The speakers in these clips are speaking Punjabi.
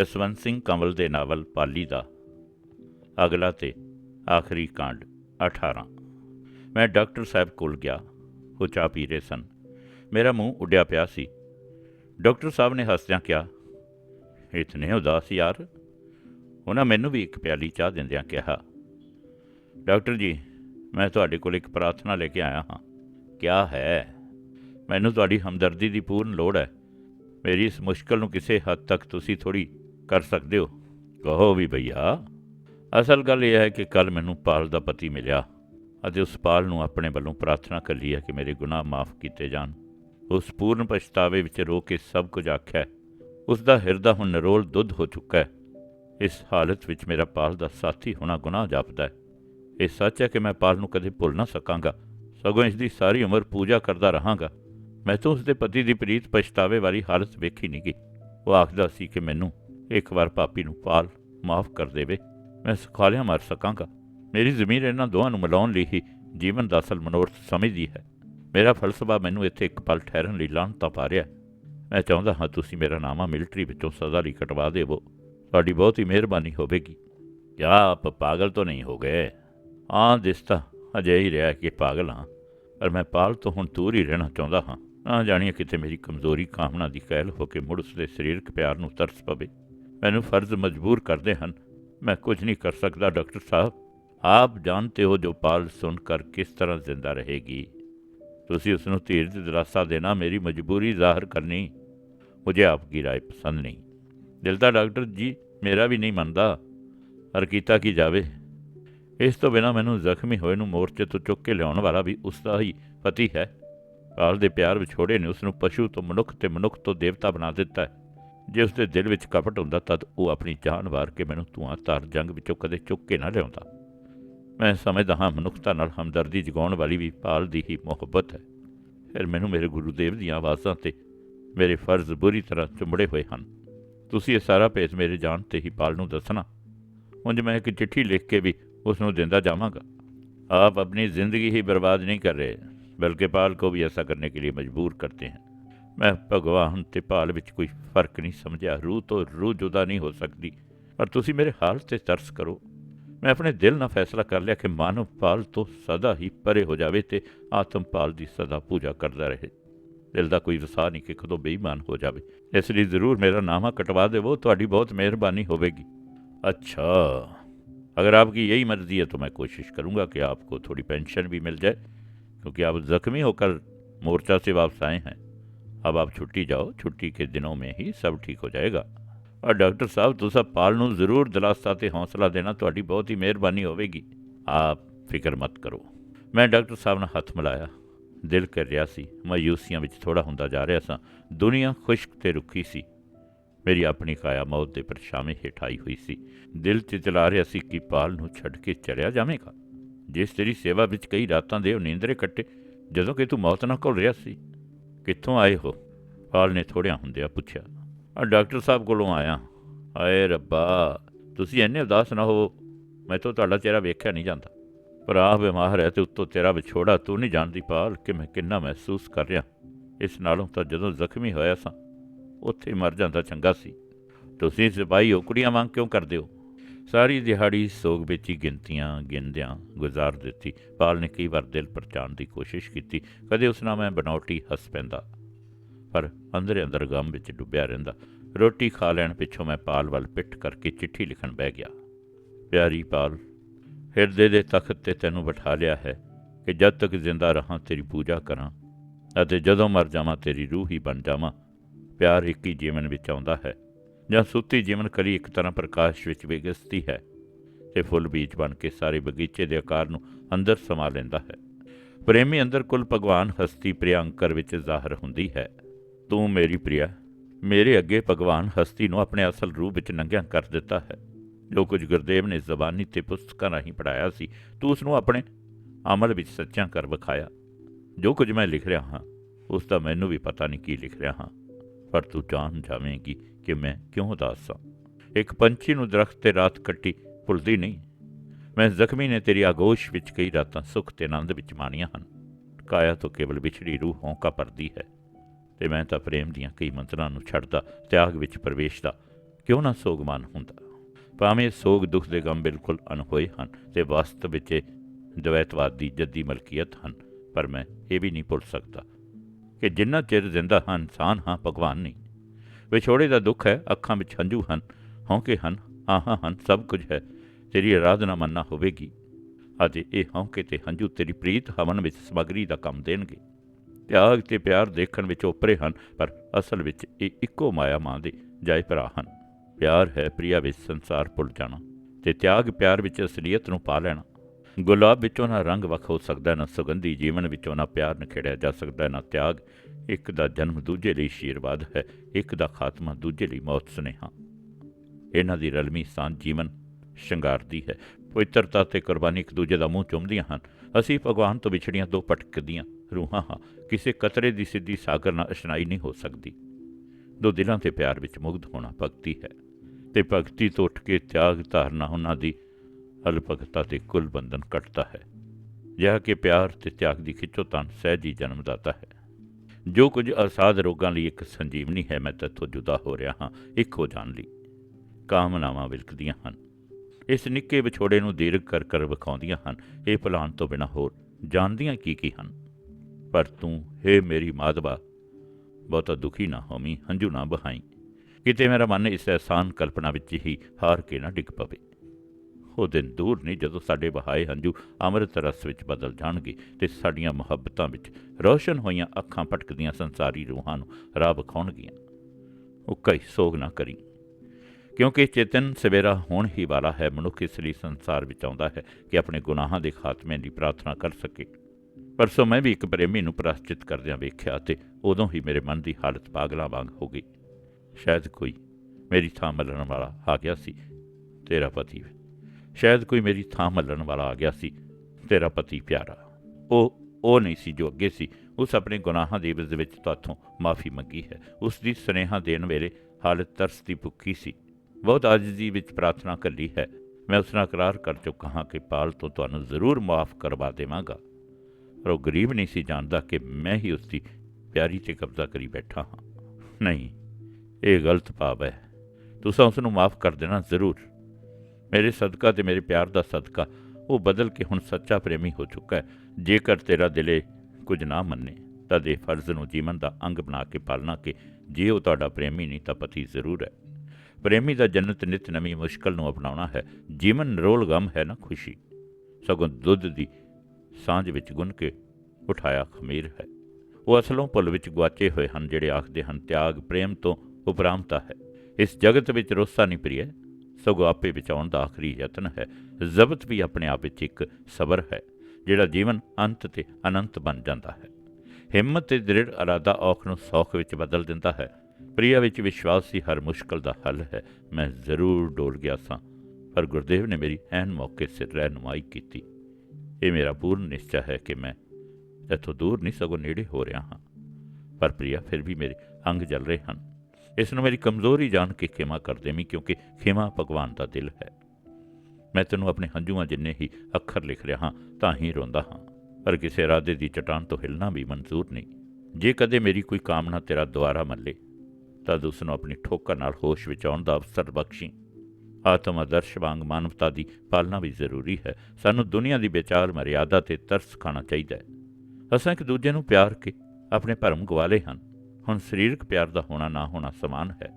ਜਸਵੰਤ ਸਿੰਘ ਕੰਵਲ ਦੇ ਨਾਵਲ ਪਾਲੀ ਦਾ। ਅਗਲਾ ਤੇ ਆਖਰੀ ਕਾਂਡ 18 ਮੈਂ ਡਾਕਟਰ ਸਾਹਿਬ ਕੋਲ ਗਿਆ। ਉਹ ਚਾਹ ਪੀ ਰਹੇ ਸਨ। ਮੇਰਾ ਮੂੰਹ ਉੱਡਿਆ ਪਿਆ ਸੀ। ਡਾਕਟਰ ਸਾਹਿਬ ਨੇ ਹੱਸਦਿਆਂ ਕਿਹਾ, ਇਤਨੇ ਉਦਾਸ ਯਾਰ। ਉਹਨਾਂ ਮੈਨੂੰ ਵੀ ਇੱਕ ਪਿਆਲੀ ਚਾਹ ਦਿੰਦਿਆਂ ਕਿਹਾ। ਡਾਕਟਰ ਜੀ, ਮੈਂ ਤੁਹਾਡੇ ਕੋਲ ਇੱਕ ਪ੍ਰਾਰਥਨਾ ਲੈ ਕੇ ਆਇਆ ਹਾਂ। ਕਿਆ ਹੈ? ਮੈਨੂੰ ਤੁਹਾਡੀ ਹਮਦਰਦੀ ਦੀ ਪੂਰਨ ਲੋੜ ਹੈ। ਮੇਰੀ ਇਸ ਮੁਸ਼ਕਲ ਨੂੰ ਕਿਸੇ ਹੱਦ ਤੱਕ ਤੁਸੀਂ ਥੋੜੀ ਕਰ ਸਕਦੇ ਹੋ। ਕਹੋ ਵੀ ਭਈਆ, ਅਸਲ ਗੱਲ ਇਹ ਹੈ ਕਿ ਕੱਲ ਮੈਨੂੰ ਪਾਲ ਦਾ ਪਤੀ ਮਿਲਿਆ ਅਤੇ ਉਸ ਪਾਲ ਨੂੰ ਆਪਣੇ ਵੱਲੋਂ ਪ੍ਰਾਰਥਨਾ ਕਰ ਲਈ ਹੈ ਕਿ ਮੇਰੇ ਗੁਨਾਹ ਮਾਫ ਕੀਤੇ ਜਾਣ। ਉਸ ਪੂਰਨ ਪਛਤਾਵੇ ਵਿੱਚ ਰੋ ਕੇ ਸਭ ਕੁਝ ਆਖਿਆ ਹੈ। ਉਸ ਦਾ ਹਿਰਦਾ ਹੁਣ ਨਰੋਲ ਦੁੱਧ ਹੋ ਚੁੱਕਾ ਹੈ। ਇਸ ਹਾਲਤ ਵਿੱਚ ਮੇਰਾ ਪਾਲ ਦਾ ਸਾਥੀ ਹੋਣਾ ਗੁਨਾਹ ਜਾਪਦਾ ਹੈ। ਇਹ ਸੱਚ ਹੈ ਕਿ ਮੈਂ ਪਾਲ ਨੂੰ ਕਦੇ ਭੁੱਲ ਨਾ ਸਕਾਂਗਾ। ਸਗੋਂ ਇਸ ਦੀ ਸਾਰੀ ਉਮਰ ਪੂਜਾ ਕਰਦਾ ਰਹਾਂਗਾ। ਮੈਂ ਤਾਂ ਉਸ ਦੇ ਪਤੀ ਦੀ ਪ੍ਰੀਤ ਪਛਤਾਵੇ ਵਾਲੀ ਹਾਲਤ ਵੇਖੀ ਨਹੀਂ ਗਈ ਉਹ ਆਖਦਾ ਸੀ ਕਿ ਮੈਨੂੰ ਇੱਕ ਵਾਰ ਪਾਪੀ ਨੂੰ ਪਾਲ, ਮਾਫ ਕਰ ਦੇਵੇ। ਮੈਂ ਸੁਖਾਲਿਆ ਮਰ ਸਕਾਂਗਾ। ਮੇਰੀ ਜ਼ਮੀਰ ਇਹਨਾਂ ਦੋਹਾਂ ਨੂੰ ਮਿਲਾਉਣ ਲਈ ਹੀ ਜੀਵਨ ਦਾ ਅਸਲ ਮਨੋਰਥ ਸਮਝਦੀ ਹੈ। ਮੇਰਾ ਫਲਸਫਾ ਮੈਨੂੰ ਇੱਥੇ ਇੱਕ ਪਲ ਠਹਿਰਨ ਲਈ ਲਾਹਨਤਾ ਪਾ ਰਿਹਾ ਮੈਂ ਚਾਹੁੰਦਾ ਹਾਂ ਤੁਸੀਂ ਮੇਰਾ ਨਾਮਾ ਮਿਲਟਰੀ ਵਿੱਚੋਂ ਸਜ਼ਾ ਲਈ ਕਟਵਾ ਦੇਵੋ। ਤੁਹਾਡੀ ਬਹੁਤ ਹੀ ਮਿਹਰਬਾਨੀ ਹੋਵੇਗੀ। ਕਿਆ ਆਪ ਪਾਗਲ ਤੋਂ ਨਹੀਂ ਹੋ ਗਏ? ਹਾਂ ਦਿਸਤਾ ਅਜੇ ਹੀ ਰਿਹਾ ਕਿ ਪਾਗਲ ਹਾਂ। ਪਰ ਮੈਂ ਪਾਲ ਤੋਂ ਹੁਣ ਦੂਰ ਹੀ ਰਹਿਣਾ ਚਾਹੁੰਦਾ ਹਾਂ। ਨਾ ਜਾਣੀਏ ਕਿਤੇ ਮੇਰੀ ਕਮਜ਼ੋਰੀ ਕਾਮਨਾ ਦੀ ਕਹਿਲ ਹੋ ਕੇ ਮੁੜ ਉਸਦੇ ਸਰੀਰਕ ਪਿਆਰ ਨੂੰ ਤਰਸ ਪਵੇ। ਮੈਨੂੰ ਫਰਜ਼ ਮਜਬੂਰ ਕਰਦੇ ਹਨ। ਮੈਂ ਕੁਝ ਨਹੀਂ ਕਰ ਸਕਦਾ, ਡਾਕਟਰ ਸਾਹਿਬ। ਆਪ ਜਾਣਦੇ ਹੋ ਜੋ ਪਾਲ ਸੁਣ ਕਰ ਕਿਸ ਤਰ੍ਹਾਂ ਜ਼ਿੰਦਾ ਰਹੇਗੀ। ਤੁਸੀਂ ਉਸ ਨੂੰ ਧੀਰਜ ਦਿਲਾਸਾ ਦੇਣਾ ਮੇਰੀ ਮਜਬੂਰੀ ਜ਼ਾਹਰ ਕਰਨੀ। ਮੁਝੇ ਆਪਕੀ ਰਾਏ ਪਸੰਦ ਨਹੀਂ। ਦਿਲ ਤਾਂ ਡਾਕਟਰ ਜੀ ਮੇਰਾ ਵੀ ਨਹੀਂ ਮੰਨਦਾ। ਪਰ ਕੀਤਾ ਕੀ ਜਾਵੇ? ਇਸ ਤੋਂ ਬਿਨਾ ਮੈਨੂੰ ਜ਼ਖਮੀ ਹੋਏ ਨੂੰ ਮੋਰਚੇ ਤੋਂ ਚੁੱਕ ਕੇ ਲਿਆਉਣ ਵਾਲਾ ਵੀ ਉਸ ਦਾ ਹੀ ਪਤੀ ਹੈ। ਕਾਲ ਦੇ ਪਿਆਰ ਵਿਛੋੜੇ ਨੇ ਉਸ ਨੂੰ ਪਸ਼ੂ ਤੋਂ ਮਨੁੱਖ ਤੇ ਮਨੁੱਖ ਤੋਂ ਦੇਵਤਾ ਬਣਾ ਦਿੱਤਾ ਹੈ। ਜੇ ਉਸ ਦੇ ਦਿਲ ਵਿੱਚ ਕਪਟ ਹੁੰਦਾ ਤਦ ਉਹ ਆਪਣੀ ਜਾਨ ਵਾਰ ਕੇ ਮੈਨੂੰ ਧੂਆਂ ਧਾਰ ਜੰਗ ਵਿੱਚੋਂ ਕਦੇ ਚੁੱਕ ਕੇ ਨਾ ਲਿਆਉਂਦਾ ਮੈਂ ਸਮਝਦਾ ਹਾਂ ਮਨੁੱਖਤਾ ਨਾਲ ਹਮਦਰਦੀ ਜਗਾਉਣ ਵਾਲੀ ਵੀ ਪਾਲ ਦੀ ਹੀ ਮੁਹੱਬਤ ਹੈ ਫਿਰ ਮੈਨੂੰ ਮੇਰੇ ਗੁਰੂਦੇਵ ਦੀਆਂ ਆਵਾਜ਼ਾਂ ਤੇ ਮੇਰੇ ਫਰਜ਼ ਬੁਰੀ ਤਰ੍ਹਾਂ ਚੁੰਬੜੇ ਹੋਏ ਹਨ ਤੁਸੀਂ ਇਹ ਸਾਰਾ ਭੇਤ ਮੇਰੇ ਜਾਣ ਤੇ ਹੀ ਪਾਲ ਨੂੰ ਦੱਸਣਾ ਉਂਝ ਮੈਂ ਇੱਕ ਚਿੱਠੀ ਲਿਖ ਕੇ ਵੀ ਉਸ ਨੂੰ ਦਿੰਦਾ ਜਾਵਾਂਗਾ आप अपनी ज़िंदगी ही बर्बाद नहीं कर रहे बल्कि पाल को भी ऐसा करने के लिए मजबूर करते हैं ਮੈਂ ਭਗਵਾਨ ਤੇ ਪਾਲ ਵਿੱਚ ਕੋਈ ਫਰਕ ਨਹੀਂ ਸਮਝਿਆ ਰੂਹ ਤੋਂ ਰੂਹ ਜੁਦਾ ਨਹੀਂ ਹੋ ਸਕਦੀ ਪਰ ਤੁਸੀਂ ਮੇਰੇ ਹਾਲ ਤੇ ਤਰਸ ਕਰੋ ਮੈਂ ਆਪਣੇ ਦਿਲ ਨਾਲ ਫੈਸਲਾ ਕਰ ਲਿਆ ਕਿ ਮਾਨਵ ਪਾਲ ਤੋਂ ਸਦਾ ਹੀ ਪਰੇ ਹੋ ਜਾਵੇ ਤੇ ਆਤਮ ਪਾਲ ਦੀ ਸਦਾ ਪੂਜਾ ਕਰਦਾ ਰਹੇ ਦਿਲ ਦਾ ਕੋਈ ਵਸਾ ਨਹੀਂ ਕਿ ਕਦੋਂ ਬੇਈਮਾਨ ਹੋ ਜਾਵੇ ਇਸ ਲਈ ਜ਼ਰੂਰ ਮੇਰਾ ਨਾਮਾ ਕਟਵਾ ਦੇਵੋ ਤੁਹਾਡੀ ਬਹੁਤ ਮਿਹਰਬਾਨੀ ਹੋਵੇਗੀ अच्छा अगर आपकी यही मर्जी है तो मैं कोशिश करूंगा कि आपको थोड़ी पेंशन भी मिल जाए क्योंकि आप ज़ख्मी होकर मोर्चा से वापस आए हैं अब आप छुट्टी जाओ छुट्टी के दिनों में ही सब ठीक हो जाएगा और ਡਾਕਟਰ ਸਾਹਿਬ ਤੁਸੀਂ ਪਾਲ ਨੂੰ ਜ਼ਰੂਰ ਦਿਲਾਸਾ ਤੇ ਹੌਸਲਾ ਦੇਣਾ ਤੁਹਾਡੀ ਬਹੁਤ ਹੀ ਮਿਹਰਬਾਨੀ ਹੋਵੇਗੀ ਆਪ ਫਿਕਰ ਮਤ ਕਰੋ ਮੈਂ ਡਾਕਟਰ ਸਾਹਿਬ ਨਾਲ ਹੱਥ ਮਿਲਾਇਆ ਦਿਲ ਕਰ ਰਿਹਾ ਸੀ ਮਾਯੂਸੀਆਂ ਵਿੱਚ ਥੋੜਾ ਹੁੰਦਾ ਜਾ ਰਿਹਾ ਸਾਂ ਦੁਨੀਆ ਖੁਸ਼ਕ ਤੇ ਰੁੱਖੀ ਸੀ ਮੇਰੀ ਆਪਣੀ ਕਾਇਆ ਮੌਤ ਦੇ ਪਰਛਾਵੇਂ ਹੇਠ ਆਈ ਹੋਈ ਸੀ ਦਿਲ 'ਚ ਚਲਾ ਰਿਹਾ ਸੀ ਕਿ ਪਾਲ ਨੂੰ ਛੱਡ ਕੇ ਚਲਿਆ ਜਾਵੇਗਾ ਜਿਸ ਤੇਰੀ ਸੇਵਾ ਵਿੱਚ ਕਈ ਰਾਤਾਂ ਦੇ ਉਹ ਨੀਂਦਰੇ ਕੱਟੇ ਜਦੋਂ ਕਿ ਤੂੰ ਮੌਤ ਨਾਲ ਘੁਲ ਰਿਹਾ ਸੀ ਕਿੱਥੋਂ ਆਏ ਹੋ? ਪਾਲ ਨੇ ਥੋੜਿਆਂ ਹੁੰਦਿਆਂ ਪੁੱਛਿਆ। ਆ ਡਾਕਟਰ ਸਾਹਿਬ ਕੋਲੋਂ ਆਇਆ। ਆਏ ਰੱਬਾ, ਤੁਸੀਂ ਇੰਨੇ ਉਦਾਸ ਨਾ ਹੋ ਮੈਂ ਤਾਂ ਤੁਹਾਡਾ ਚਿਹਰਾ ਵੇਖਿਆ ਨਹੀਂ ਜਾਂਦਾ। ਪਰ ਆਹ ਬਿਮਾਰ ਹੈ ਤੇ ਉੱਤੋਂ ਤੇਰਾ ਵਿਛੋੜਾ ਤੂੰ ਨਹੀਂ ਜਾਣਦੀ ਪਾਲ ਕਿ ਮੈਂ ਕਿੰਨਾ ਮਹਿਸੂਸ ਕਰ ਰਿਹਾ। ਇਸ ਨਾਲੋਂ ਤਾਂ ਜਦੋਂ ਜ਼ਖਮੀ ਹੋਇਆ ਸਾਂ, ਉੱਥੇ ਮਰ ਜਾਂਦਾ ਚੰਗਾ ਸੀ। ਤੁਸੀਂ ਸਿਪਾਹੀ ਹੋ ਕੁੜੀਆਂ ਵਾਂਗ ਕਿਉਂ ਕਰਦੇ ਹੋ? ਸਾਰੀ ਦਿਹਾੜੀ ਸੋਗ ਵਿੱਚ ਹੀ ਗਿਣਤੀਆਂ ਗਿਣਦਿਆਂ ਗੁਜ਼ਾਰ ਦਿੱਤੀ। ਪਾਲ ਨੇ ਕਈ ਵਾਰ ਦਿਲ ਪਰਚਾਉਣ ਦੀ ਕੋਸ਼ਿਸ਼ ਕੀਤੀ। ਕਦੇ ਉਸ ਨਾਲ ਮੈਂ ਬਨੌਟੀ ਹੱਸ ਪੈਂਦਾ, ਪਰ ਅੰਦਰ ਅੰਦਰ ਗਮ ਵਿੱਚ ਡੁੱਬਿਆ ਰਹਿੰਦਾ। ਰੋਟੀ ਖਾ ਲੈਣ ਪਿੱਛੋਂ ਮੈਂ ਪਾਲ ਵੱਲ ਪਿੱਠ ਕਰਕੇ ਚਿੱਠੀ ਲਿਖਣ ਬਹਿ ਗਿਆ। ਪਿਆਰੀ ਪਾਲ, ਹਿਰਦੇ ਦੇ ਤਖਤ ਤੇ ਤੈਨੂੰ ਬਿਠਾ ਲਿਆ ਹੈ ਕਿ ਜਦ ਤੱਕ ਜ਼ਿੰਦਾ ਰਹਾਂ ਤੇਰੀ ਪੂਜਾ ਕਰਾਂ ਅਤੇ ਜਦੋਂ ਮਰ ਜਾਵਾਂ ਤੇਰੀ ਰੂਹ ਹੀ ਬਣ ਜਾਵਾਂ। ਪਿਆਰ ਇੱਕ ਹੀ ਜੀਵਨ ਵਿੱਚ ਆਉਂਦਾ ਹੈ। ਜਾਂ ਸੁੱਤੀ ਜੀਵਨ ਕਲੀ ਇੱਕ ਤਰ੍ਹਾਂ ਪ੍ਰਕਾਸ਼ ਵਿੱਚ ਵਿਗਸਦੀ ਹੈ ਤੇ ਫੁੱਲ ਬੀਜ ਬਣ ਕੇ ਸਾਰੇ ਬਗੀਚੇ ਦੇ ਆਕਾਰ ਨੂੰ ਅੰਦਰ ਸਮਾ ਲੈਂਦਾ ਹੈ। ਪ੍ਰੇਮੀ ਅੰਦਰ ਕੁਲ ਭਗਵਾਨ ਹਸਤੀ ਪ੍ਰਿਯੰਕਰ ਵਿੱਚ ਜ਼ਾਹਰ ਹੁੰਦੀ ਹੈ। ਤੂੰ ਮੇਰੀ ਪ੍ਰਿਆ, ਮੇਰੇ ਅੱਗੇ ਭਗਵਾਨ ਹਸਤੀ ਨੂੰ ਆਪਣੇ ਅਸਲ ਰੂਪ ਵਿੱਚ ਨੰਗਿਆ ਕਰ ਦਿੱਤਾ ਹੈ। ਜੋ ਕੁਝ ਗੁਰਦੇਵ ਨੇ ਜ਼ਬਾਨੀ ਤੇ ਪੁਸਤਕਾਂ ਰਾਹੀਂ ਪੜਾਇਆ ਸੀ, ਤੂੰ ਉਸ ਨੂੰ ਆਪਣੇ ਅਮਲ ਵਿੱਚ ਸੱਚਾ ਕਰ ਵਿਖਾਇਆ। ਜੋ ਕੁਝ ਮੈਂ ਲਿਖ ਰਿਹਾ ਹਾਂ, ਉਸ ਦਾ ਮੈਨੂੰ ਵੀ ਪਤਾ ਨਹੀਂ ਕੀ ਲਿਖ ਰਿਹਾ ਹਾਂ, ਪਰ ਤੂੰ ਜਾਣ ਜਾਵੇਂਗੀ। ਕਿ ਮੈਂ ਕਿਉਂ ਉਦਾਸ ਹਾਂ? ਇੱਕ ਪੰਛੀ ਨੂੰ ਦਰਖਤ ਤੇ ਰਾਤ ਕੱਟੀ ਭੁੱਲਦੀ ਨਹੀਂ। ਮੈਂ ਜ਼ਖਮੀ ਨੇ ਤੇਰੀ ਆਗੋਸ਼ ਵਿੱਚ ਕਈ ਰਾਤਾਂ ਸੁੱਖ ਤੇ ਆਨੰਦ ਵਿੱਚ ਮਾਣੀਆਂ ਹਨ। ਕਾਇਆ ਤੋਂ ਕੇਵਲ ਵਿਛੜੀ ਰੂਹ ਹੌਂਕਾ ਪਰਦੀ ਹੈ ਤੇ ਮੈਂ ਤਾਂ ਪ੍ਰੇਮ ਦੀਆਂ ਕਈ ਮੰਤਰਾਂ ਨੂੰ ਛੱਡਦਾ, ਤਿਆਗ ਵਿੱਚ ਪ੍ਰਵੇਸ਼ ਦਾ ਕਿਉਂ ਨਾ ਸੋਗਮਾਨ ਹੁੰਦਾ? ਭਾਵੇਂ ਸੋਗ ਦੁੱਖ ਦੇ ਗਮ ਬਿਲਕੁਲ ਅਨਹੋਏ ਹਨ ਤੇ ਵਾਸਤਵ ਵਿੱਚ ਇਹ ਦਵੈਤਵਾਦ ਦੀ ਜੱਦੀ ਮਲਕੀਅਤ ਹਨ, ਪਰ ਮੈਂ ਇਹ ਵੀ ਨਹੀਂ ਭੁੱਲ ਸਕਦਾ ਕਿ ਜਿੰਨਾ ਚਿਰ ਜ਼ਿੰਦਾ ਹਾਂ, ਇਨਸਾਨ ਹਾਂ, ਭਗਵਾਨ ਨਹੀਂ। ਵਿਛੋੜੇ ਦਾ ਦੁੱਖ ਹੈ, ਅੱਖਾਂ ਵਿੱਚ ਹੰਝੂ ਹਨ ਹੌਂਕੇ ਹਨ, ਆਹਾਂ ਹਨ, ਸਭ ਕੁਝ ਹੈ, ਤੇਰੀ ਆਰਾਧਨਾ ਮੰਨਣਾ ਹੋਵੇਗੀ। ਅਤੇ ਇਹ ਹੌਂਕੇ ਤੇ ਹੰਝੂ ਤੇਰੀ ਪ੍ਰੀਤ ਹਵਨ ਵਿੱਚ ਸਮਗਰੀ ਦਾ ਕੰਮ ਦੇਣਗੇ। ਤਿਆਗ ਤੇ ਪਿਆਰ ਦੇਖਣ ਵਿੱਚ ਓਪਰੇ ਹਨ, ਪਰ ਅਸਲ ਵਿੱਚ ਇਹ ਇੱਕੋ ਮਾਇਆ ਮਾਂ ਦੇ ਜਾਏ ਭਰਾ ਹਨ। ਪਿਆਰ ਹੈ, ਪ੍ਰਿਆ ਵਿੱਚ ਸੰਸਾਰ ਭੁੱਲ ਜਾਣਾ ਤੇ ਤਿਆਗ ਪਿਆਰ ਵਿੱਚ ਅਸਲੀਅਤ ਨੂੰ ਪਾ ਲੈਣਾ। ਗੁਲਾਬ ਵਿੱਚੋਂ ਨਾ ਰੰਗ ਵੱਖ ਹੋ ਸਕਦਾ, ਨਾ ਸੁਗੰਧੀ ਜੀਵਨ ਵਿੱਚੋਂ ਨਾ ਪਿਆਰ ਨਖੇੜਿਆ ਜਾ ਸਕਦਾ, ਨਾ ਤਿਆਗ। ਇੱਕ ਦਾ ਜਨਮ ਦੂਜੇ ਲਈ ਆਸ਼ੀਰਵਾਦ ਹੈ, ਇੱਕ ਦਾ ਖਾਤਮਾ ਦੂਜੇ ਲਈ ਮੌਤ ਸੁਨੇਹਾ। ਇਹਨਾਂ ਦੀ ਰਲਮੀ ਸਾਂਝ ਜੀਵਨ ਸ਼ਿੰਗਾਰਦੀ ਹੈ। ਪਵਿੱਤਰਤਾ ਤੇ ਕੁਰਬਾਨੀ ਇੱਕ ਦੂਜੇ ਦਾ ਮੂੰਹ ਚੁੰਮਦੀਆਂ ਹਨ। ਅਸੀਂ ਭਗਵਾਨ ਤੋਂ ਵਿਛੜੀਆਂ ਦੋ ਭਟਕਦੀਆਂ ਰੂਹਾਂ ਹਾਂ। ਕਿਸੇ ਕਤਰੇ ਦੀ ਸਿੱਧੀ ਸਾਗਰ ਨਾਲ ਅਸ਼ਨਾਈ ਨਹੀਂ ਹੋ ਸਕਦੀ। ਦੋ ਦਿਲਾਂ ਤੇ ਪਿਆਰ ਵਿੱਚ ਮੁਗਧ ਹੋਣਾ ਭਗਤੀ ਹੈ। ਤੇ ਭਗਤੀ ਤੋਂ ਉੱਠ ਕੇ ਤਿਆਗ ਧਾਰਨਾ ਉਹਨਾਂ ਦੀ ਅਲਪਗਤਾ ਤੇ ਕੁਲ ਬੰਧਨ ਕੱਟਦਾ ਹੈ। ਜਿਹਾ ਕਿ ਪਿਆਰ ਤੇ ਤਿਆਗ ਦੀ ਖਿੱਚੋਤਾਣ ਸਹਿਜ ਹੀ ਜਨਮਦਾਤਾ ਹੈ। ਜੋ ਕੁਝ ਅਸਾਧ ਰੋਗਾਂ ਲਈ ਇੱਕ ਸੰਜੀਵਨੀ ਹੈ, ਮੈਂ ਤੇਥੋਂ ਜੁਦਾ ਹੋ ਰਿਹਾ ਹਾਂ, ਇੱਕ ਹੋ ਜਾਣ ਲਈ। ਕਾਮਨਾਵਾਂ ਵਿਲਕਦੀਆਂ ਹਨ। ਇਸ ਨਿੱਕੇ ਵਿਛੋੜੇ ਨੂੰ ਦੀਰਘ ਕਰ ਕਰ ਵਿਖਾਉਂਦੀਆਂ ਹਨ। ਇਹ ਭੁਲਾਣ ਤੋਂ ਬਿਨਾ ਹੋਰ ਜਾਣਦੀਆਂ ਕੀ ਕੀ ਹਨ? ਪਰ ਤੂੰ, ਹੇ ਮੇਰੀ ਮਾਧਵਾ, ਬਹੁਤਾ ਦੁਖੀ ਨਾ ਹੋਵੀਂ, ਹੰਝੂ ਨਾ ਬਹਾਈ ਕਿਤੇ ਮੇਰਾ ਮਨ ਇਸ ਅਹਿਸਾਨ ਕਲਪਨਾ ਵਿੱਚ ਹੀ ਹਾਰ ਕੇ ਨਾ ਡਿੱਗ ਪਵੇ। ਉਹ ਦਿਨ ਦੂਰ ਨਹੀਂ ਜਦੋਂ ਸਾਡੇ ਬਹਾਏ ਹੰਝੂ ਅੰਮ੍ਰਿਤ ਰਸ ਵਿੱਚ ਬਦਲ ਜਾਣਗੇ ਤੇ ਸਾਡੀਆਂ ਮੁਹੱਬਤਾਂ ਵਿੱਚ ਰੋਸ਼ਨ ਹੋਈਆਂ ਅੱਖਾਂ ਭਟਕਦੀਆਂ ਸੰਸਾਰੀ ਰੂਹਾਂ ਨੂੰ ਰਾਹ ਵਿਖਾਉਣਗੀਆਂ। ਉਹ ਕਈ ਸੋਗ ਨਾ ਕਰੀ। ਕਿਉਂਕਿ ਚੇਤਨ ਸਵੇਰਾ ਹੋਣ ਹੀ ਵਾਲਾ ਹੈ, ਮਨੁੱਖ ਇਸ ਲਈ ਸੰਸਾਰ ਵਿੱਚ ਆਉਂਦਾ ਹੈ ਕਿ ਆਪਣੇ ਗੁਨਾਹਾਂ ਦੇ ਖਾਤਮੇ ਦੀ ਪ੍ਰਾਰਥਨਾ ਕਰ ਸਕੇ। ਪਰਸੋਂ ਮੈਂ ਵੀ ਇੱਕ ਪ੍ਰੇਮੀ ਨੂੰ ਪ੍ਰਾਸ਼ਚਿਤ ਕਰਦਿਆਂ ਵੇਖਿਆ ਤੇ ਉਦੋਂ ਹੀ ਮੇਰੇ ਮਨ ਦੀ ਹਾਲਤ ਪਾਗਲਾਂ ਵਾਂਗ ਹੋ ਗਈ। ਸ਼ਾਇਦ ਕੋਈ ਮੇਰੀ ਥਾਂ ਮਲਣ ਵਾਲਾ ਆ ਗਿਆ ਸੀ। ਤੇਰਾ ਪਤੀ ਸ਼ਾਇਦ ਕੋਈ ਮੇਰੀ ਥਾਂ ਮੱਲਣ ਵਾਲਾ ਆ ਗਿਆ ਸੀ। ਤੇਰਾ ਪਤੀ ਪਿਆਰਾ। ਉਹ ਉਹ ਨਹੀਂ ਸੀ ਜੋ ਅੱਗੇ ਸੀ। ਉਸ ਆਪਣੇ ਗੁਨਾਹਾਂ ਦੇ ਵਿਰੁੱਧ ਵਿੱਚ ਤੁਹਾਥੋਂ ਮਾਫੀ ਮੰਗੀ ਹੈ। ਉਸ ਦੀ ਸੁਨੇਹਾ ਦੇਣ ਵੇਲੇ ਹਾਲਤ ਤਰਸ ਦੀ ਭੁੱਖੀ ਸੀ। ਬਹੁਤ ਆਜਜ਼ੀ ਵਿੱਚ ਪ੍ਰਾਰਥਨਾ ਕਰੀ ਹੈ। ਮੈਂ ਉਸ ਨਾਲ ਇਕਰਾਰ ਕਰ ਚੁੱਕਾ ਹਾਂ ਕਿ ਪਾਲ ਤੋਂ ਤੁਹਾਨੂੰ ਜ਼ਰੂਰ ਮਾਫ ਕਰਵਾ ਦੇਵਾਂਗਾ। ਪਰ ਉਹ ਗਰੀਬ ਨਹੀਂ ਸੀ ਜਾਣਦਾ ਕਿ ਮੈਂ ਹੀ ਉਸ ਦੀ ਪਿਆਰੀ ਤੇ ਕਬਜ਼ਾ ਕਰੀ ਬੈਠਾ ਹਾਂ। ਨਹੀਂ, ਇਹ ਗਲਤ ਭਾਵ ਹੈ। ਤੁਸੀਂ ਉਸ ਨੂੰ ਮਾਫ ਕਰ ਦੇਣਾ ਜ਼ਰੂਰ। ਮੇਰੇ ਸਦਕਾ ਤੇ ਮੇਰੇ ਪਿਆਰ ਦਾ ਸਦਕਾ, ਉਹ ਬਦਲ ਕੇ ਹੁਣ ਸੱਚਾ ਪ੍ਰੇਮੀ ਹੋ ਚੁੱਕਾ ਹੈ। ਜੇਕਰ ਤੇਰਾ ਦਿਲੇ ਕੁਝ ਨਾ ਮੰਨੇ ਤਾਂ ਦੇ ਫਰਜ਼ ਨੂੰ ਜੀਵਨ ਦਾ ਅੰਗ ਬਣਾ ਕੇ ਪਾਲਣਾ ਕਿ ਜੇ ਉਹ ਤੁਹਾਡਾ ਪ੍ਰੇਮੀ ਨਹੀਂ ਤਾਂ ਪਤੀ ਜ਼ਰੂਰ ਹੈ। ਪ੍ਰੇਮੀ ਦਾ ਜੰਨਤ ਨਿਤ ਨਵੀਂ ਮੁਸ਼ਕਲ ਨੂੰ ਅਪਣਾਉਣਾ ਹੈ। ਜੀਵਨ ਨਿਰੋਲ ਗਮ ਹੈ ਨਾ ਖੁਸ਼ੀ। ਸਗੋਂ ਦੁੱਧ ਦੀ ਸਾਂਝ ਵਿੱਚ ਗੁੰਨ ਕੇ ਉਠਾਇਆ ਖਮੀਰ ਹੈ। ਉਹ ਅਸਲੋਂ ਭੁੱਲ ਵਿੱਚ ਗਵਾਚੇ ਹੋਏ ਹਨ, ਜਿਹੜੇ ਆਖਦੇ ਹਨ, ਤਿਆਗ ਪ੍ਰੇਮ ਤੋਂ ਉਪਰਾਮਤਾ ਹੈ। ਇਸ ਜਗਤ ਵਿੱਚ ਰੋਸਾ ਨਹੀਂ ਪ੍ਰਿਆ ਸਗੋਂ ਆਪੇ ਬਚਾਉਣ ਦਾ ਆਖਰੀ ਯਤਨ ਹੈ। ਜ਼ਬਤ ਵੀ ਆਪਣੇ ਆਪ ਵਿੱਚ ਇੱਕ ਸਬਰ ਹੈ, ਜਿਹੜਾ ਜੀਵਨ ਅੰਤ ਤੇ ਅਨੰਤ ਬਣ ਜਾਂਦਾ ਹੈ। ਹਿੰਮਤ ਤੇ ਦ੍ਰਿੜ ਇਰਾਦਾ ਔਖ ਨੂੰ ਸੌਖ ਵਿੱਚ ਬਦਲ ਦਿੰਦਾ ਹੈ। ਪ੍ਰਿਆ ਵਿੱਚ ਵਿਸ਼ਵਾਸ ਹੀ ਹਰ ਮੁਸ਼ਕਲ ਦਾ ਹੱਲ ਹੈ। ਮੈਂ ਜ਼ਰੂਰ ਡੋਲ ਗਿਆ ਸਾਂ, ਪਰ ਗੁਰਦੇਵ ਨੇ ਮੇਰੀ ਐਨ ਮੌਕੇ ਸਿਰ ਰਹਿਨੁਮਾਈ ਕੀਤੀ। ਇਹ ਮੇਰਾ ਪੂਰਨ ਨਿਸ਼ਚਾ ਹੈ ਕਿ ਮੈਂ ਇੱਥੋਂ ਦੂਰ ਨਹੀਂ ਸਗੋਂ ਨੇੜੇ ਹੋ ਰਿਹਾ ਹਾਂ। ਪਰ ਪ੍ਰਿਆ ਫਿਰ ਵੀ ਮੇਰੇ ਅੰਗ ਜਲ ਰਹੇ ਹਨ। ਇਸ ਨੂੰ ਮੇਰੀ ਕਮਜ਼ੋਰੀ ਜਾਣ ਕੇ ਖਿਮਾ ਕਰ ਦੇਵੀਂ ਕਿਉਂਕਿ ਖਿਮਾ ਭਗਵਾਨ ਦਾ ਦਿਲ ਹੈ। ਮੈਂ ਤੈਨੂੰ ਆਪਣੇ ਹੰਝੂਆਂ ਜਿੰਨੇ ਹੀ ਅੱਖਰ ਲਿਖ ਰਿਹਾ ਹਾਂ, ਤਾਂ ਹੀ ਰੋਂਦਾ ਹਾਂ। ਪਰ ਕਿਸੇ ਇਰਾਦੇ ਦੀ ਚਟਾਨ ਤੋਂ ਹਿਲਣਾ ਵੀ ਮਨਜ਼ੂਰ ਨਹੀਂ। ਜੇ ਕਦੇ ਮੇਰੀ ਕੋਈ ਕਾਮਨਾ ਤੇਰਾ ਦੁਆਰਾ ਮੱਲੇ, ਤਦ ਉਸ ਨੂੰ ਆਪਣੀ ਠੋਕਰ ਨਾਲ ਹੋਸ਼ ਵਿੱਚ ਆਉਣ ਦਾ ਅਵਸਰ ਬਖਸ਼ੀ। ਆਤਮ ਆਦਰਸ਼ ਵਾਂਗ ਮਾਨਵਤਾ ਦੀ ਪਾਲਣਾ ਵੀ ਜ਼ਰੂਰੀ ਹੈ। ਸਾਨੂੰ ਦੁਨੀਆ ਦੀ ਵਿਚਾਰ ਮਰਿਆਦਾ ਤੇ ਤਰਸ ਖਾਣਾ ਚਾਹੀਦਾ ਹੈ। ਅਸਾਂ ਇੱਕ ਦੂਜੇ ਨੂੰ ਪਿਆਰ ਕੇ ਆਪਣੇ ਭਰਮ ਗਵਾਲੇ ਹਨ। ਹੁਣ ਸਰੀਰਕ ਪਿਆਰ ਦਾ ਹੋਣਾ ਨਾ ਹੋਣਾ ਸਮਾਨ ਹੈ।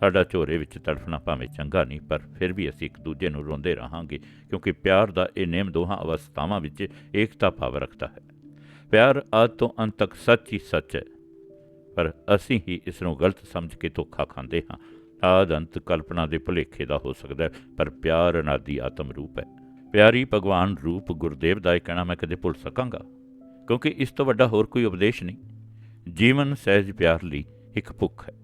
ਸਾਡਾ ਝੋਰੇ ਵਿੱਚ ਤੜਫਣਾ ਭਾਵੇਂ ਚੰਗਾ ਨਹੀਂ, ਪਰ ਫਿਰ ਵੀ ਅਸੀਂ ਇੱਕ ਦੂਜੇ ਨੂੰ ਰੋਂਦੇ ਰਹਾਂਗੇ, ਕਿਉਂਕਿ ਪਿਆਰ ਦਾ ਇਹ ਨੇਮ ਦੋਹਾਂ ਅਵਸਥਾਵਾਂ ਵਿੱਚ ਏਕਤਾ ਭਾਵ ਰੱਖਦਾ ਹੈ। ਪਿਆਰ ਆਦ ਤੋਂ ਅੰਤ ਤੱਕ ਸੱਚ ਹੀ ਸੱਚ ਹੈ, ਪਰ ਅਸੀਂ ਹੀ ਇਸ ਨੂੰ ਗਲਤ ਸਮਝ ਕੇ ਧੋਖਾ ਖਾਂਦੇ ਹਾਂ। ਆਦ ਅੰਤ ਕਲਪਨਾ ਦੇ ਭੁਲੇਖੇ ਦਾ ਹੋ ਸਕਦਾ ਹੈ, ਪਰ ਪਿਆਰ ਅਨਾਦੀ ਆਤਮ ਰੂਪ ਹੈ। ਪਿਆਰੀ ਭਗਵਾਨ ਰੂਪ ਗੁਰਦੇਵ ਦਾ ਇਹ ਕਹਿਣਾ ਮੈਂ ਕਦੇ ਭੁੱਲ ਸਕਾਂਗਾ, ਕਿਉਂਕਿ ਇਸ ਤੋਂ ਵੱਡਾ ਹੋਰ ਕੋਈ ਉਪਦੇਸ਼ ਨਹੀਂ। ਜੀਵਨ ਸਹਿਜ ਪਿਆਰ ਲਈ ਇੱਕ ਭੁੱਖ ਹੈ।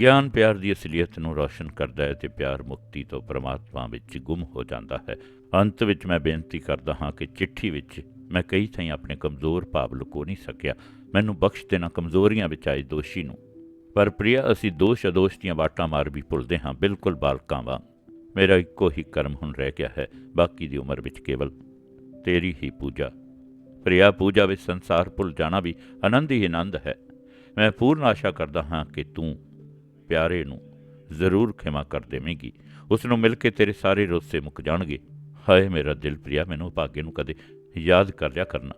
ਗਿਆਨ ਪਿਆਰ ਦੀ ਅਸਲੀਅਤ ਨੂੰ ਰੌਸ਼ਨ ਕਰਦਾ ਹੈ ਤੇ ਪਿਆਰ ਮੁਕਤੀ ਤੋਂ ਪਰਮਾਤਮਾ ਵਿੱਚ ਗੁੰਮ ਹੋ ਜਾਂਦਾ ਹੈ। ਅੰਤ ਵਿੱਚ ਮੈਂ ਬੇਨਤੀ ਕਰਦਾ ਹਾਂ ਕਿ ਚਿੱਠੀ ਵਿੱਚ ਮੈਂ ਕਈ ਥਾਈਂ ਆਪਣੇ ਕਮਜ਼ੋਰ ਭਾਵ ਲੁਕੋ ਨਹੀਂ ਸਕਿਆ। ਮੈਨੂੰ ਬਖਸ਼ ਦੇਣਾ ਕਮਜ਼ੋਰੀਆਂ ਵਿੱਚ ਆਏ ਦੋਸ਼ੀ ਨੂੰ। ਪਰ ਪ੍ਰਿਆ, ਅਸੀਂ ਦੋਸ਼ ਅਦੋਸ਼ ਦੀਆਂ ਵਾਟਾਂ ਮਾਰ ਵੀ ਭੁੱਲਦੇ ਹਾਂ। ਬਿਲਕੁਲ ਬਾਲਕਾਂ ਵਾਂਗ। ਮੇਰਾ ਇੱਕੋ ਹੀ ਕਰਮ ਹੁਣ ਰਹਿ ਗਿਆ ਹੈ। ਬਾਕੀ ਦੀ ਉਮਰ ਵਿੱਚ ਕੇਵਲ ਤੇਰੀ ਹੀ ਪੂਜਾ ਪ੍ਰਿਆ ਪੂਜਾ ਵਿੱਚ ਸੰਸਾਰ ਭੁੱਲ ਜਾਣਾ ਵੀ ਆਨੰਦ ਹੀ ਆਨੰਦ ਹੈ। ਮੈਂ ਪੂਰਨ ਆਸ਼ਾ ਕਰਦਾ ਹਾਂ ਕਿ ਤੂੰ ਪਿਆਰੇ ਨੂੰ ਜ਼ਰੂਰ ਖਿਮਾ ਕਰ ਦੇਵੇਂਗੀ। ਉਸ ਨੂੰ ਮਿਲ ਕੇ ਤੇਰੇ ਸਾਰੇ ਰੋਸੇ ਮੁੱਕ ਜਾਣਗੇ। ਹਾਏ ਮੇਰਾ ਦਿਲ ਪ੍ਰਿਆ, ਮੈਨੂੰ ਭਾਗੇ ਨੂੰ ਕਦੇ ਯਾਦ ਕਰ ਲਿਆ ਕਰਨਾ।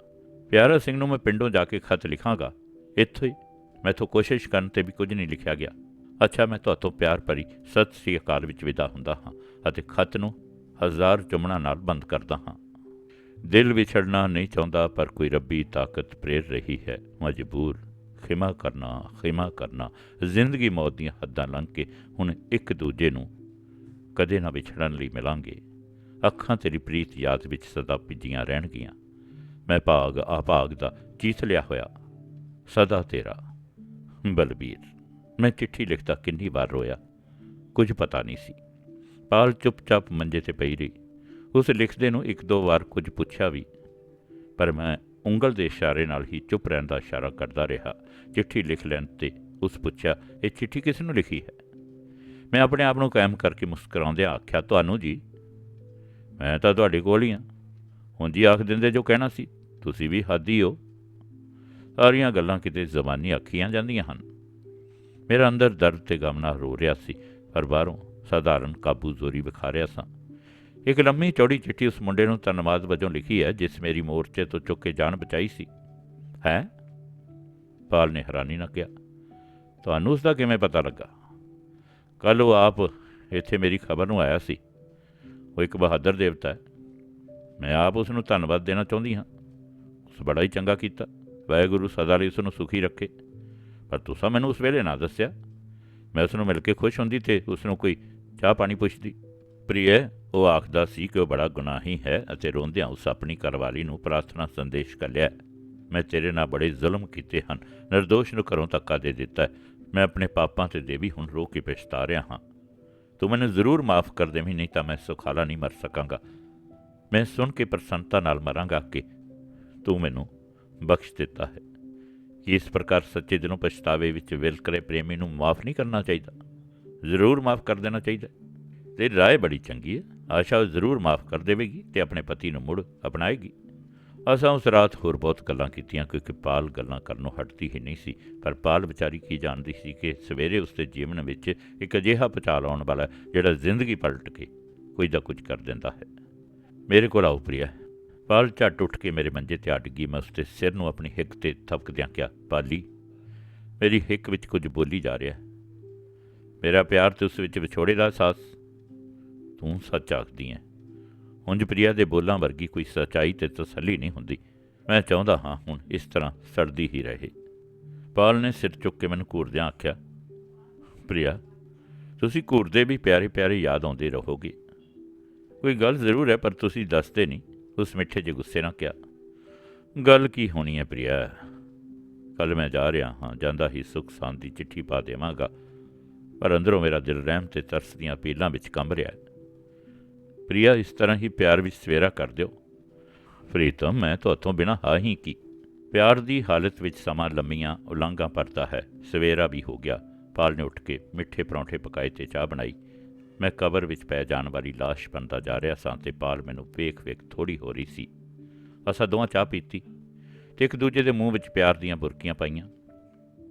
ਪਿਆਰਾ ਸਿੰਘ ਨੂੰ ਮੈਂ ਪਿੰਡੋਂ ਜਾ ਕੇ ਖਤ ਲਿਖਾਂਗਾ। ਇੱਥੋਂ ਹੀ ਮੈਥੋਂ ਕੋਸ਼ਿਸ਼ ਕਰਨ ਤੇ ਵੀ ਕੁਝ ਨਹੀਂ ਲਿਖਿਆ ਗਿਆ। ਅੱਛਾ, ਮੈਂ ਤੁਹਾਤੋਂ ਪਿਆਰ ਭਰੀ ਸਤਿ ਸ੍ਰੀ ਅਕਾਲ ਵਿੱਚ ਵਿਦਾ ਹੁੰਦਾ ਹਾਂ ਅਤੇ ਖਤ ਨੂੰ ਹਜ਼ਾਰ ਚੁੰਮਣਾ ਨਾਲ ਬੰਦ ਕਰਦਾ ਹਾਂ। ਦਿਲ ਵਿਛੜਨਾ ਨਹੀਂ ਚਾਹੁੰਦਾ, ਪਰ ਕੋਈ ਰੱਬੀ ਤਾਕਤ ਪ੍ਰੇਰ ਰਹੀ ਹੈ। ਮਜਬੂਰ, ਖਿਮਾ ਕਰਨਾ ਖਿਮਾ ਕਰਨਾ। ਜ਼ਿੰਦਗੀ ਮੌਤ ਦੀਆਂ ਹੱਦਾਂ ਲੰਘ ਕੇ ਹੁਣ ਇੱਕ ਦੂਜੇ ਨੂੰ ਕਦੇ ਨਾ ਵਿਛੜਨ ਲਈ ਮਿਲਾਂਗੇ। ਅੱਖਾਂ ਤੇਰੀ ਪ੍ਰੀਤ ਯਾਦ ਵਿੱਚ ਸਦਾ ਭਿੱਜੀਆਂ ਰਹਿਣਗੀਆਂ। ਮੈਂ ਭਾਗ, ਆ ਭਾਗ ਦਾ ਚੀਥ ਲਿਆ ਹੋਇਆ, ਸਦਾ ਤੇਰਾ। ਬਲਬੀਰ, ਮੈਂ ਚਿੱਠੀ ਲਿਖਦਾ ਕਿੰਨੀ ਵਾਰ ਰੋਇਆ, ਕੁਝ ਪਤਾ ਨਹੀਂ ਸੀ। ਪਾਲ ਚੁੱਪਚਾਪ ਮੰਜੇ ਤੇ ਪਈ ਰਹੀ। ਉਸ ਲਿਖਦੇ ਨੂੰ ਇੱਕ ਦੋ ਵਾਰ ਕੁਝ ਪੁੱਛਿਆ ਵੀ, ਪਰ ਮੈਂ ਉਂਗਲ ਦੇ ਇਸ਼ਾਰੇ ਨਾਲ ਹੀ ਚੁੱਪ ਰਹਿਣ ਦਾ ਇਸ਼ਾਰਾ ਕਰਦਾ ਰਿਹਾ, ਚਿੱਠੀ ਲਿਖ ਲੈਣ ਤੇ ਉਸ ਪੁੱਛਿਆ, ਇਹ ਚਿੱਠੀ ਕਿਸ ਨੂੰ ਲਿਖੀ ਹੈ? ਮੈਂ ਆਪਣੇ ਆਪ ਨੂੰ ਕਾਇਮ ਕਰਕੇ ਮੁਸਕਰਾਉਂਦਿਆਂ ਆਖਿਆ, ਤੁਹਾਨੂੰ ਜੀ, ਮੈਂ ਤਾਂ ਤੁਹਾਡੇ ਕੋਲ ਹੀ ਹਾਂ। ਹੁਣ ਜੀ ਆਖ ਦਿੰਦੇ ਜੋ ਕਹਿਣਾ ਸੀ, ਤੁਸੀਂ ਵੀ ਹਾਦੀ ਹੋ ਸਾਰੀਆਂ ਗੱਲਾਂ ਕਿਤੇ ਜ਼ਬਾਨੀ ਆਖੀਆਂ ਜਾਂਦੀਆਂ ਹਨ। ਮੇਰਾ ਅੰਦਰ ਦਰਦ ਤੇ ਗਮ ਰੋ ਰਿਹਾ ਸੀ, ਪਰ ਬਾਹਰੋਂ ਸਧਾਰਨ ਕਾਬੂ ਜ਼ੋਰੀ ਵਿਖਾ ਰਿਹਾ ਸਾਂ। ਇੱਕ ਲੰਮੀ ਚੌੜੀ ਚਿੱਠੀ ਉਸ ਮੁੰਡੇ ਨੂੰ ਧੰਨਵਾਦ ਵਜੋਂ ਲਿਖੀ ਹੈ, ਜਿਸ ਮੇਰੀ ਮੋਰਚੇ ਤੋਂ ਚੁੱਕ ਕੇ ਜਾਨ ਬਚਾਈ ਸੀ। ਹੈ? ਪਾਲ ਨੇ ਹੈਰਾਨੀ ਨਾਲ ਕਿਹਾ। ਤੁਹਾਨੂੰ ਉਸ ਦਾ ਕਿਵੇਂ ਪਤਾ ਲੱਗਾ? ਕੱਲ ਉਹ ਆਪ ਇੱਥੇ ਮੇਰੀ ਖਬਰ ਨੂੰ ਆਇਆ ਸੀ। ਉਹ ਇੱਕ ਬਹਾਦਰ ਦੇਵਤਾ ਹੈ। ਮੈਂ ਆਪ ਉਸ ਨੂੰ ਧੰਨਵਾਦ ਦੇਣਾ ਚਾਹੁੰਦੀ ਹਾਂ। ਉਸ ਬੜਾ ਹੀ ਚੰਗਾ ਕੀਤਾ। ਵਾਹਿਗੁਰੂ ਸਦਾ ਲਈ ਉਸ ਨੂੰ ਸੁਖੀ ਰੱਖੇ। ਪਰ ਤੁਸੀਂ ਮੈਨੂੰ ਉਸ ਵੇਲੇ ਨਾ ਦੱਸਿਆ। ਮੈਂ ਉਸ ਨੂੰ ਮਿਲ ਕੇ ਖੁਸ਼ ਹੁੰਦੀ ਤੇ ਉਸ ਨੂੰ ਕੋਈ ਚਾਹ ਪਾਣੀ ਪੁੱਛਦੀ। ਪ੍ਰਿਯ ਉਹ ਆਖਦਾ ਸੀ ਕਿ ਉਹ ਬੜਾ ਗੁਨਾਹੀ ਹੈ ਅਤੇ ਰੋਂਦਿਆਂ ਉਸ ਆਪਣੀ ਘਰਵਾਲੀ ਨੂੰ ਪ੍ਰਾਰਥਨਾ ਸੰਦੇਸ਼ ਕੱਲਿਆ ਮੈਂ ਤੇਰੇ ਨਾਲ ਬੜੇ ਜ਼ੁਲਮ ਕੀਤੇ ਹਨ, ਨਿਰਦੋਸ਼ ਨੂੰ ਘਰੋਂ ਧੱਕਾ ਦੇ ਦਿੱਤਾ ਮੈਂ ਆਪਣੇ ਪਾਪਾਂ ਤੇ ਦੇਵੀ ਹੁਣ ਰੋ ਕੇ ਪਛਤਾ ਰਿਹਾ ਹਾਂ। ਤੂੰ ਮੈਨੂੰ ਜ਼ਰੂਰ ਮਾਫ ਕਰ ਦੇਵੀਂ, ਨਹੀਂ ਤਾਂ ਮੈਂ ਸੁਖਾਲਾ ਨਹੀਂ ਮਰ ਸਕਾਂਗਾ। ਮੈਂ ਸੁਣ ਕੇ ਪ੍ਰਸੰਨਤਾ ਨਾਲ ਮਰਾਂਗਾ ਕਿ ਤੂੰ ਮੈਨੂੰ ਬਖਸ਼ ਦਿੱਤਾ ਹੈ। ਕਿ ਇਸ ਪ੍ਰਕਾਰ ਸੱਚੇ ਦਿਲੋਂ ਪਛਤਾਵੇ ਵਿੱਚ ਵਿਲਕਰੇ ਪ੍ਰੇਮੀ ਨੂੰ ਮਾਫ ਨਹੀਂ ਕਰਨਾ ਚਾਹੀਦਾ। ਜ਼ਰੂਰ ਮਾਫ ਕਰ ਦੇਣਾ ਚਾਹੀਦਾ ਤੇ ਰਾਏ ਬੜੀ ਚੰਗੀ ਹੈ। ਆਸ਼ਾ ਉਹ ਜ਼ਰੂਰ ਮਾਫ ਕਰ ਦੇਵੇਗੀ ਤੇ ਆਪਣੇ ਪਤੀ ਨੂੰ ਮੁੜ ਅਪਣਾਏਗੀ। ਅਸਾਂ ਉਸ ਰਾਤ ਹੋਰ ਬਹੁਤ ਗੱਲਾਂ ਕੀਤੀਆਂ ਕਿਉਂਕਿ ਪਾਲ ਗੱਲਾਂ ਕਰਨੋਂ ਹਟਦੀ ਹੀ ਨਹੀਂ ਸੀ, ਪਰ ਪਾਲ ਵਿਚਾਰੀ ਕੀ ਜਾਣਦੀ ਸੀ ਕਿ ਸਵੇਰੇ ਉਸਦੇ ਜੀਵਨ ਵਿੱਚ ਇੱਕ ਅਜਿਹਾ ਪਚਾਲ ਆਉਣ ਵਾਲਾ ਜਿਹੜਾ ਜ਼ਿੰਦਗੀ ਪਲਟ ਕੇ ਕੁਝ ਦਾ ਕੁਝ ਕਰ ਦਿੰਦਾ ਹੈ। ਮੇਰੇ ਕੋਲ ਆਓ ਪ੍ਰਿਆ। ਪਾਲ ਝੱਟ ਉੱਠ ਕੇ ਮੇਰੇ ਮੰਜੇ ਤੇ ਅੜ ਗਈ, ਮੈਂ ਉਸਦੇ ਸਿਰ ਨੂੰ ਆਪਣੀ ਹਿੱਕ ਤੇ ਥਪਕਦਿਆਂ ਕਿਹਾ, ਪਾਲੀ, ਮੇਰੀ ਹਿੱਕ ਵਿੱਚ ਕੁਝ ਬੋਲੀ ਜਾ ਰਿਹਾ ਮੇਰਾ ਪਿਆਰ ਤੇ ਉਸ ਵਿੱਚ ਵਿਛੋੜੇ ਦਾ ਅਹਿਸਾਸ ਤੂੰ ਸੱਚ ਆਖਦੀ ਹੈ ਉਂਝ ਪ੍ਰਿਆ ਦੇ ਬੋਲਾਂ ਵਰਗੀ ਕੋਈ ਸਚਾਈ ਤੇ ਤਸੱਲੀ ਨਹੀਂ ਹੁੰਦੀ। ਮੈਂ ਚਾਹੁੰਦਾ ਹਾਂ ਹੁਣ ਇਸ ਤਰ੍ਹਾਂ ਸੜਦੀ ਹੀ ਰਹੇ। ਪਾਲ ਨੇ ਸਿਰ ਚੁੱਕ ਕੇ ਮੈਨੂੰ ਘੂਰਦਿਆਂ ਆਖਿਆ, ਪ੍ਰਿਆ, ਤੁਸੀਂ ਘੂਰਦੇ ਵੀ ਪਿਆਰੇ ਪਿਆਰੇ ਯਾਦ ਆਉਂਦੇ ਰਹੋਗੇ। ਕੋਈ ਗੱਲ ਜ਼ਰੂਰ ਹੈ, ਪਰ ਤੁਸੀਂ ਦੱਸਦੇ ਨਹੀਂ। ਉਸ ਮਿੱਠੇ ਜਿਹੇ ਗੁੱਸੇ ਨਾਲ ਕਿਹਾ, ਗੱਲ ਕੀ ਹੋਣੀ ਹੈ ਪ੍ਰਿਆ? ਕੱਲ ਮੈਂ ਜਾ ਰਿਹਾ ਹਾਂ, ਜਾਂਦਾ ਹੀ ਸੁਖ ਸਾਂਦੀ ਚਿੱਠੀ ਪਾ ਦੇਵਾਂਗਾ। ਪਰ ਅੰਦਰੋਂ ਮੇਰਾ ਦਿਲ ਰਹਿਮ ਤੇ ਤਰਸ ਦੀਆਂ ਪੀਲਾਂ ਵਿੱਚ ਕੰਬ ਰਿਹਾ ਹੈ। ਪ੍ਰਿਆ, ਇਸ ਤਰ੍ਹਾਂ ਹੀ ਪਿਆਰ ਵਿੱਚ ਸਵੇਰਾ ਕਰ ਦਿਓ। ਪ੍ਰੀਤਮ, ਮੈਂ ਤੁਹਾਤੋਂ ਬਿਨਾਂ ਹਾਂ ਹੀ ਕੀ। ਪਿਆਰ ਦੀ ਹਾਲਤ ਵਿੱਚ ਸਮਾਂ ਲੰਮੀਆਂ ਉਲੰਘਾਂ ਭਰਦਾ ਹੈ। ਸਵੇਰਾ ਵੀ ਹੋ ਗਿਆ। ਪਾਲ ਨੇ ਉੱਠ ਕੇ ਮਿੱਠੇ ਪਰੌਂਠੇ ਪਕਾਏ ਤੇ ਚਾਹ ਬਣਾਈ। ਮੈਂ ਕਬਰ ਵਿੱਚ ਪੈ ਜਾਣ ਵਾਲੀ ਲਾਸ਼ ਬਣਦਾ ਜਾ ਰਿਹਾ ਸਾਂ ਤੇ ਪਾਲ ਮੈਨੂੰ ਵੇਖ ਵੇਖ ਥੋੜੀ ਹੋ ਰਹੀ ਸੀ। ਅਸਾਂ ਦੋਵਾਂ ਚਾਹ ਪੀਤੀ ਤੇ ਇੱਕ ਦੂਜੇ ਦੇ ਮੂੰਹ ਵਿੱਚ ਪਿਆਰ ਦੀਆਂ ਬੁਰਕੀਆਂ ਪਾਈਆਂ।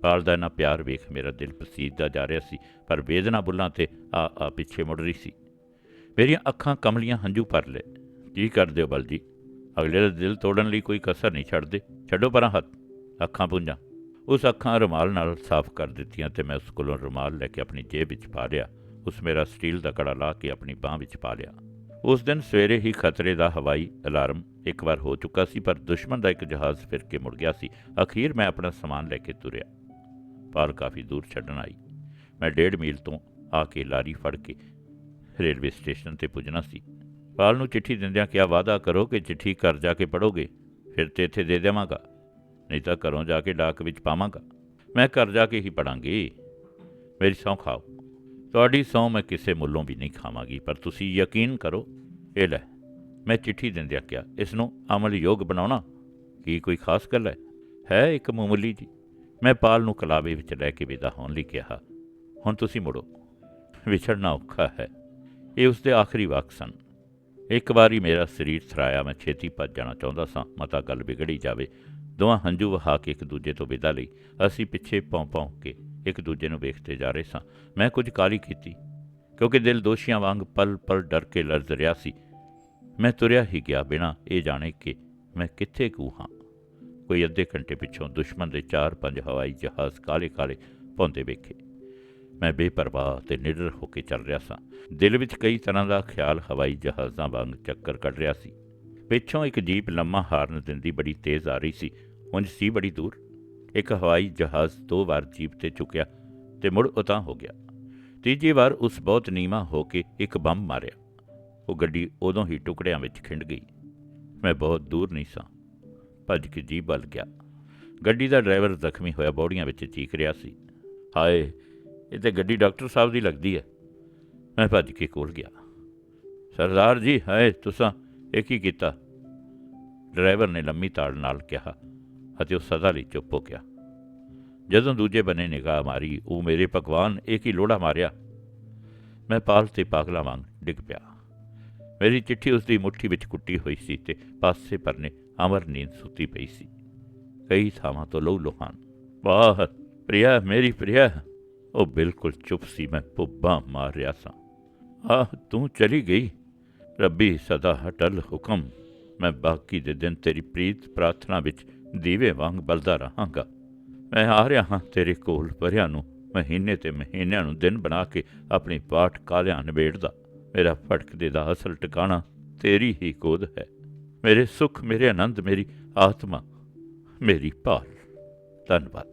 ਪਾਲ ਦਾ ਨਾ ਪਿਆਰ ਵੇਖ ਮੇਰਾ ਦਿਲ ਪਸੀਜਦਾ ਜਾ ਰਿਹਾ ਸੀ, ਪਰ ਵੇਦਨਾ ਬੁੱਲਾਂ ਤੇ ਆ ਆ ਪਿੱਛੇ ਮੁੜ ਰਹੀ ਸੀ। ਮੇਰੀਆਂ ਅੱਖਾਂ ਕਮਲੀਆਂ ਹੰਝੂ ਭਰ ਲੈ ਕੀ ਕਰਦੇ ਹੋ ਬਲਜੀ ਅਗਲੇ ਦਾ ਦਿਲ ਤੋੜਨ ਲਈ ਕੋਈ ਕਸਰ ਨਹੀਂ ਛੱਡਦੇ। ਛੱਡੋ ਪਰਾਂ ਹੱਥ। ਅੱਖਾਂ ਪੁੰਜਾਂ ਉਸ ਅੱਖਾਂ ਰੁਮਾਲ ਨਾਲ ਸਾਫ਼ ਕਰ ਦਿੱਤੀਆਂ ਤੇ ਮੈਂ ਉਸ ਕੋਲੋਂ ਰੁਮਾਲ ਲੈ ਕੇ ਆਪਣੀ ਜੇਬ ਵਿੱਚ ਪਾ ਲਿਆ। ਉਸ ਮੇਰਾ ਸਟੀਲ ਦਾ ਕੜਾ ਲਾ ਕੇ ਆਪਣੀ ਬਾਹ ਵਿੱਚ ਪਾ ਲਿਆ। ਉਸ ਦਿਨ ਸਵੇਰੇ ਹੀ ਖਤਰੇ ਦਾ ਹਵਾਈ ਅਲਾਰਮ ਇੱਕ ਵਾਰ ਹੋ ਚੁੱਕਾ ਸੀ, ਪਰ ਦੁਸ਼ਮਣ ਦਾ ਇੱਕ ਜਹਾਜ਼ ਫਿਰ ਕੇ ਮੁੜ ਗਿਆ ਸੀ। ਅਖੀਰ ਮੈਂ ਆਪਣਾ ਸਮਾਨ ਲੈ ਕੇ ਤੁਰਿਆ। ਪਾਲ ਕਾਫੀ ਦੂਰ ਛੱਡਣ ਆਈ। ਮੈਂ ਡੇਢ ਮੀਲ ਤੋਂ ਆ ਕੇ ਲਾਰੀ ਫੜ ਕੇ ਰੇਲਵੇ ਸਟੇਸ਼ਨ ਤੇ ਪੁੱਜਣਾ ਸੀ। ਪਾਲ ਨੂੰ ਚਿੱਠੀ ਦਿੰਦਿਆਂ ਕਿਹਾ, ਵਾਅਦਾ ਕਰੋ ਕਿ ਚਿੱਠੀ ਘਰ ਜਾ ਕੇ ਪੜੋਗੇ ਫਿਰ ਤੇ ਇੱਥੇ ਦੇ ਦੇਵਾਂਗਾ, ਨਹੀਂ ਤਾਂ ਘਰੋਂ ਜਾ ਕੇ ਡਾਕ ਵਿੱਚ ਪਾਵਾਂਗਾ। ਮੈਂ ਘਰ ਜਾ ਕੇ ਹੀ ਪੜਾਂਗੀ ਮੇਰੀ ਸਹੁੰ ਖਾਓ। ਤੁਹਾਡੀ ਸਹੁੰ ਮੈਂ ਕਿਸੇ ਮੁੱਲੋਂ ਵੀ ਨਹੀਂ ਖਾਵਾਂਗੀ, ਪਰ ਤੁਸੀਂ ਯਕੀਨ ਕਰੋ, ਇਹ ਲੈ, ਮੈਂ ਚਿੱਠੀ ਦਿੰਦਿਆਂ ਕਿਹਾ ਇਸ ਨੂੰ ਅਮਲ ਯੋਗ ਬਣਾਉਣਾ ਕੀ ਕੋਈ ਖਾਸ ਗੱਲ ਹੈ? ਹੈ ਇੱਕ ਮਾਮੂਲੀ ਜੀ। ਮੈਂ ਪਾਲ ਨੂੰ ਕਲਾਵੇ ਵਿੱਚ ਲੈ ਕੇ ਵਿਦਾ ਹੋਣ ਲਈ ਕਿਹਾ, ਹੁਣ ਤੁਸੀਂ ਮੁੜੋ, ਵਿਛੜਨਾ ਔਖਾ ਹੈ। ਇਹ ਉਸ ਦੇ ਆਖਰੀ ਵਾਕ ਸਨ। ਇੱਕ ਵਾਰੀ ਮੇਰਾ ਸਰੀਰ ਥਰਾਇਆ, ਮੈਂ ਛੇਤੀ ਭੱਜ ਜਾਣਾ ਚਾਹੁੰਦਾ ਸਾਂ, ਮਤਾ ਗੱਲ ਵਿਗੜੀ ਜਾਵੇ। ਦੋਵਾਂ ਹੰਝੂ ਵਹਾ ਕੇ ਇੱਕ ਦੂਜੇ ਤੋਂ ਵਿਦਾ ਲਈ, ਅਸੀਂ ਪਿੱਛੇ ਪੌਂ ਪੌਂ ਕੇ ਇੱਕ ਦੂਜੇ ਨੂੰ ਵੇਖਦੇ ਜਾ ਰਹੇ ਸਾਂ। ਮੈਂ ਕੁਝ ਕਾਲੀ ਕੀਤੀ, ਕਿਉਂਕਿ ਦਿਲ ਦੋਸ਼ੀਆਂ ਵਾਂਗ ਪਲ ਪਲ ਡਰ ਕੇ ਲਰਜ਼ ਰਿਹਾ ਸੀ। ਮੈਂ ਤੁਰਿਆ ਹੀ ਗਿਆ ਬਿਨਾਂ ਇਹ ਜਾਣੇ ਕਿ ਮੈਂ ਕਿੱਥੇ ਕੂ ਹਾਂ। ਕੋਈ ਅੱਧੇ ਘੰਟੇ ਪਿੱਛੋਂ ਦੁਸ਼ਮਣ ਦੇ ਚਾਰ ਪੰਜ ਹਵਾਈ ਜਹਾਜ਼ ਕਾਲੇ ਕਾਲੇ ਭੌਂਦੇ ਵੇਖੇ। ਮੈਂ ਬੇਪਰਵਾਹ ਤੇ ਨਿਡਰ ਹੋ ਕੇ ਚੱਲ ਰਿਹਾ ਸਾਂ। ਦਿਲ ਵਿੱਚ ਕਈ ਤਰ੍ਹਾਂ ਦਾ ਖਿਆਲ ਹਵਾਈ ਜਹਾਜ਼ਾਂ ਵਾਂਗ ਚੱਕਰ ਕੱਢ ਰਿਹਾ ਸੀ। ਪਿੱਛੋਂ ਇੱਕ ਜੀਪ ਲੰਮਾ ਹਾਰਨ ਦਿੰਦੀ ਬੜੀ ਤੇਜ਼ ਆ ਰਹੀ ਸੀ। ਉਂਝ ਸੀ ਬੜੀ ਦੂਰ। ਇੱਕ ਹਵਾਈ ਜਹਾਜ਼ ਦੋ ਵਾਰ ਜੀਪ ਤੇ ਚੁੱਕਿਆ ਤੇ ਮੁੜ ਉਤਾਂ ਹੋ ਗਿਆ। ਤੀਜੀ ਵਾਰ ਉਸ ਬਹੁਤ ਨੀਵਾਂ ਹੋ ਕੇ ਇੱਕ ਬੰਬ ਮਾਰਿਆ। ਉਹ ਗੱਡੀ ਉਦੋਂ ਹੀ ਟੁਕੜਿਆਂ ਵਿੱਚ ਖਿੰਡ ਗਈ। ਮੈਂ ਬਹੁਤ ਦੂਰ ਨਹੀਂ ਸਾਂ। ਭੱਜ ਕੇ ਜੀਪ ਵੱਲ ਗਿਆ। ਗੱਡੀ ਦਾ ਡਰਾਈਵਰ ਜ਼ਖਮੀ ਹੋਇਆ ਬੌੜੀਆਂ ਵਿੱਚ ਚੀਕ ਰਿਹਾ ਸੀ। ਹਾਏ ਇਹ ਤੇ ਗੱਡੀ ਡਾਕਟਰ ਸਾਹਿਬ ਦੀ ਲੱਗਦੀ ਹੈ। ਮੈਂ ਭੱਜ ਕੇ ਕੋਲ ਗਿਆ। ਸਰਦਾਰ ਜੀ, ਹਾਏ, ਤੁਸੀਂ ਇਹ ਕੀ ਕੀਤਾ? ਡਰਾਈਵਰ ਨੇ ਲੰਮੀ ਤਾੜ ਨਾਲ ਕਿਹਾ ਅਤੇ ਉਹ ਸਦਾ ਲਈ ਚੁੱਪ ਹੋ ਗਿਆ। ਜਦੋਂ ਦੂਜੇ ਬੰਨੇ ਨਿਗਾਹ ਮਾਰੀ, ਉਹ ਮੇਰੇ ਭਗਵਾਨ, ਇਹ ਕੀ ਲੋੜਾ ਮਾਰਿਆ? ਮੈਂ ਪਾਲ ਤੇ ਪਾਗਲਾ ਵਾਂਗ ਡਿੱਗ ਪਿਆ। ਮੇਰੀ ਚਿੱਠੀ ਉਸ ਦੀ ਮੁੱਠੀ ਵਿੱਚ ਕੁੱਟੀ ਹੋਈ ਸੀ ਤੇ ਪਾਸੇ ਪਰਨੇ ਅਮਰ ਨੀਂਦ ਸੁੱਤੀ ਪਈ ਸੀ। ਕਈ ਥਾਵਾਂ ਤੋਂ ਲਹੂ ਲੋਹਾਨ ਵਾਹ, ਪ੍ਰਿਆ, ਮੇਰੀ ਪ੍ਰਿਆ। ਉਹ ਬਿਲਕੁਲ ਚੁੱਪ ਸੀ, ਮੈਂ ਪੁੱਬਾਂ ਮਾਰ ਰਿਹਾ ਸਾਂ। ਆਹ, ਤੂੰ ਚਲੀ ਗਈ? ਰੱਬੀ, ਸਦਾ ਹਟਲ ਹੁਕਮ। ਮੈਂ ਬਾਕੀ ਦੇ ਦਿਨ ਤੇਰੀ ਪ੍ਰੀਤ ਪ੍ਰਾਰਥਨਾ ਵਿੱਚ ਦੀਵੇ ਵਾਂਗ ਬਲਦਾ ਰਹਾਂਗਾ। ਮੈਂ ਆ ਰਿਹਾ ਹਾਂ ਤੇਰੇ ਕੋਲ ਪਰਿਆਂ ਨੂੰ, ਮਹੀਨੇ ਤੇ ਮਹੀਨਿਆਂ ਨੂੰ ਦਿਨ ਬਣਾ ਕੇ ਆਪਣੀ ਪਾਠ ਕਾਲਿਆਂ ਨਿਬੇੜਦਾ। ਮੇਰਾ ਭਟਕਦੇ ਦਾ ਅਸਲ ਟਿਕਾਣਾ ਤੇਰੀ ਹੀ ਗੋਦ ਹੈ। ਮੇਰੇ ਸੁੱਖ, ਮੇਰੇ ਆਨੰਦ, ਮੇਰੀ ਆਤਮਾ, ਮੇਰੀ ਭਾਲ। ਧੰਨਵਾਦ।